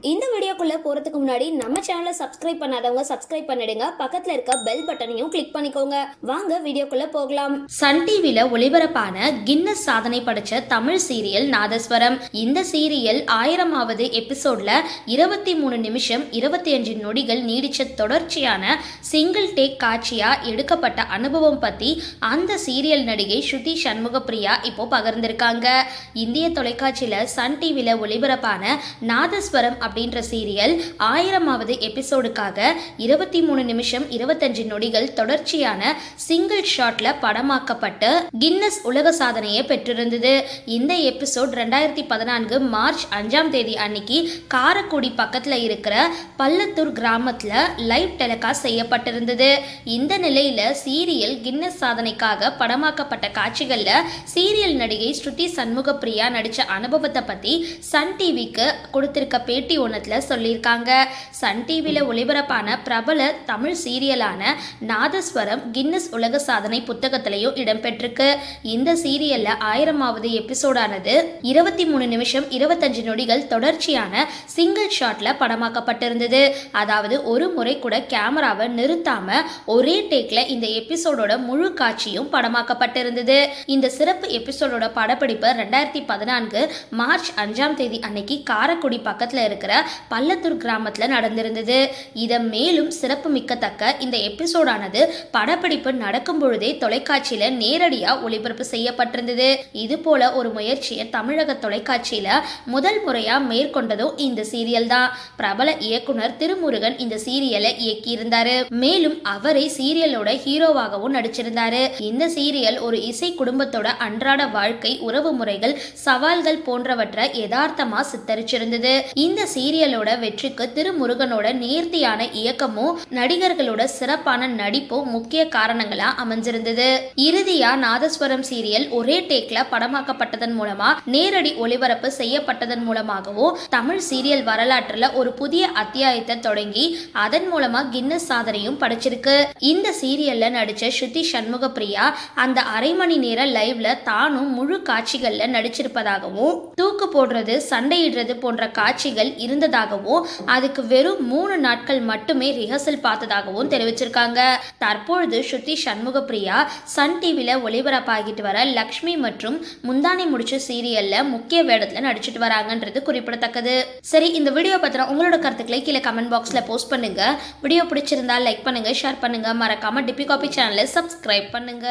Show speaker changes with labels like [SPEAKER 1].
[SPEAKER 1] இந்த வீடியோக்குள்ளே போறதுக்கு முன்னாடி நம்ம சேனலை சப்ஸ்கிரைப் பண்ணாதவங்க சப்ஸ்கிரைப் பண்ணிடுங்க. பக்கத்துல இருக்க பெல் பட்டனையும் கிளிக் பண்ணிக்கோங்க. வாங்க வீடியோக்குள்ளே போகலாம்.
[SPEAKER 2] சன் டிவியில் ஒளிபரப்பான கின்னஸ் சாதனை படைச்ச தமிழ் சீரியல் நாதஸ்வரம். இந்த சீரியல் ஆயிரமாவது எபிசோட்ல இருபத்தி மூணு நிமிஷம் இருபத்தி அஞ்சு நொடிகள் நீடிச்ச தொடர்ச்சியான சிங்கிள் டேக் காட்சியா எடுக்கப்பட்ட அனுபவம் பற்றி அந்த சீரியல் நடிகை ஸ்ருதி சண்முகப்பிரியா இப்போ பகிர்ந்திருக்காங்க. இந்திய தொலைக்காட்சியில் சன் டிவியில் ஒளிபரப்பான நாதஸ்வரம் அப்படின்ற சீரியல் ஆயிரமாவது எபிசோடுக்காக இருபத்தி மூணு நிமிஷம் இருபத்தஞ்சு நொடிகள் தொடர்ச்சியான சிங்கிள் ஷாட்ல படமாக்கப்பட்டு கின்னஸ் உலக சாதனையை பெற்றிருந்தது. இந்த எபிசோட் ரெண்டாயிரத்தி பதினான்கு மார்ச் அஞ்சாம் தேதி அன்னைக்கு காரக்குடி பக்கத்துல இருக்கிற பள்ளத்தூர் கிராமத்துல லைவ் டெலிகாஸ்ட் செய்யப்பட்டிருந்தது. இந்த நிலையில சீரியல் கின்னஸ் சாதனைக்காக படமாக்கப்பட்ட காட்சிகள்ல சீரியல் நடிகை ஸ்ருதி சண்முகப்பிரியா நடிச்ச அனுபவத்தை பத்தி சன் டிவிக்கு கொடுத்திருக்க பேட்டி ஒன்றத்துல சொல்லியிருக்காங்க. சன் டிவியில் ஒளிபரப்பான பிரபல தமிழ் சீரியலான நாதஸ்வரம் கின்னஸ் உலக சாதனை புத்தகத்திலையும் இடம்பெற்றிருக்கு. இந்த சீரியல்ல ஆயிரமாவது எபிசோடானது இருபத்தி மூணு நிமிஷம் இருபத்தஞ்சு நொடிகள் தொடர்ச்சியான சிங்கிள் ஷாட்ல படமாக்கப்பட்டிருந்தது. அதாவது ஒரு முறை கூட கேமராவை நிறுத்தாம ஒரே டேக்ல இந்த எபிசோடோட முழு காட்சியும் படமாக்கப்பட்டிருந்தது. இந்த சிறப்பு எபிசோடோட படப்பிடிப்பு ரெண்டாயிரத்தி பதினான்கு மார்ச் அஞ்சாம் தேதி அன்னைக்கு காரக்குடி பக்கத்துல இருக்கிற பள்ளத்தூர் கிராமத்தில் நடந்திருந்தது. இதை மேலும் சிறப்பு மிக்கத்தக்க இந்த எபிசோடானது படப்பிடிப்பு நடக்கும் பொழுதே தொலைக்காட்சியில நேரடியாக ஒளிபரப்பு செய்யப்பட்டிருந்தது. இது போல ஒரு முயற்சியை தமிழக தொலைக்காட்சியில முதல் முறையாக மேற்கொண்டதும் இந்த சீரியல் தான். பிரபல இயக்குனர் திருமுருகன் இந்த சீரியலை இயக்கியிருந்தாரு. மேலும் அவரை சீரியலோட ஹீரோவாகவும் நடிச்சிருந்தாரு. இந்த சீரியல் ஒரு இசை குடும்பத்தோட அன்றாட வாழ்க்கை உறவு முறைகள் சவால்கள் போன்றவற்றை யதார்த்தமா சித்தரிச்சிருந்தது. இந்த சீரியலோட வெற்றிக்கு திருமுருகனோட நேர்த்தியான இயக்கமும் நடிகர்களோட சிறப்பான நடிப்பும் முக்கிய காரணங்களா அமைஞ்சிருந்தது. இறுதியா நாதஸ்வரம் சீரியல் ஒரே டேக்ல படமாக்கப்பட்டதன் மூலமா நேரடி ஒளிபரப்பு செய்யப்பட்டதன் மூலமாகவும் தமிழ் சீரியல் வரலாற்றுல ஒரு புதிய அத்தியாயத்தை தொடங்கி அதன் மூலமா கின்னஸ் சாதனையும் படைச்சிருக்கு. இந்த சீரியல்ல நடிச்ச ஸ்ருதி சண்முக பிரியா அந்த அரை மணி நேர லைவ்ல தானும் முழு காட்சிகள்ல நடிச்சிருப்பதாகவும் தூக்கு போடுறது சண்டையிடுறது போன்ற காட்சிகள் இருந்ததாகவும் அதுக்கு வெறும் மூணு நாட்கள் மட்டுமே ரிஹர்சல் பார்த்ததாகவும் தெரிவிச்சிருக்காங்க. தற்பொழுது ஸ்ருதி சண்முக பிரியா சன் டிவில ஒளிபரப்பாகிட்டு வர லக்ஷ்மி மற்றும் முந்தானை முடிச்ச சீரியல்ல முக்கிய வேடத்துல நடிச்சிட்டு வராங்கன்றது குறிப்பிடத்தக்கது. சரி இந்த வீடியோ பத்திரம் உங்களோட கருத்துக்களை கீழே கமெண்ட் பாக்ஸ்ல போஸ்ட் பண்ணுங்க. வீடியோ பிடிச்சிருந்தா லைக் பண்ணுங்க ஷேர் பண்ணுங்க. மறக்காம டிபி காபி சேனலை சப்ஸ்கிரைப் பண்ணுங்க.